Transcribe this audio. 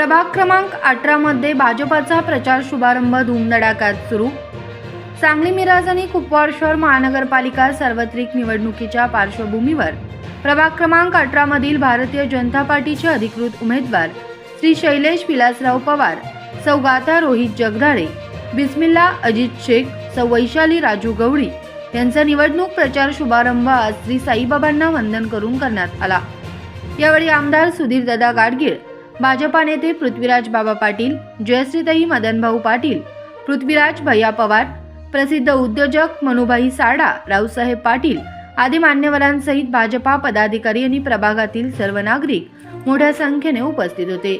प्रभाग क्रमांक अठरामध्ये भाजपाचा प्रचार शुभारंभ धूमधडाक्यात सुरू. सांगली मिराज आणि कुपवाड शहर महानगरपालिका सार्वत्रिक निवडणुकीच्या पार्श्वभूमीवर. प्रभाग क्रमांक अठरामधील भारतीय जनता पार्टीचे अधिकृत उमेदवार श्री शैलेश विलासराव पवार सौगाता रोहित जगदाळे बिस्मिल्ला अजित शेख सौ वैशाली राजू गवळी यांचा निवडणूक प्रचार शुभारंभ आज श्री साईबाबांना वंदन करून करण्यात आला. यावेळी आमदार सुधीरदादा गाडगीळ भाजपा नेते पृथ्वीराज बाबा पाटील जयश्रीताई मदनभाऊ पाटील पृथ्वीराज भैया पवार प्रसिद्ध उद्योजक मनुभाई साडा रावसाहेब पाटील आदी मान्यवरांसहित भाजपा पदाधिकारी आणि प्रभागातील सर्व नागरिक मोठ्या संख्येने उपस्थित होते.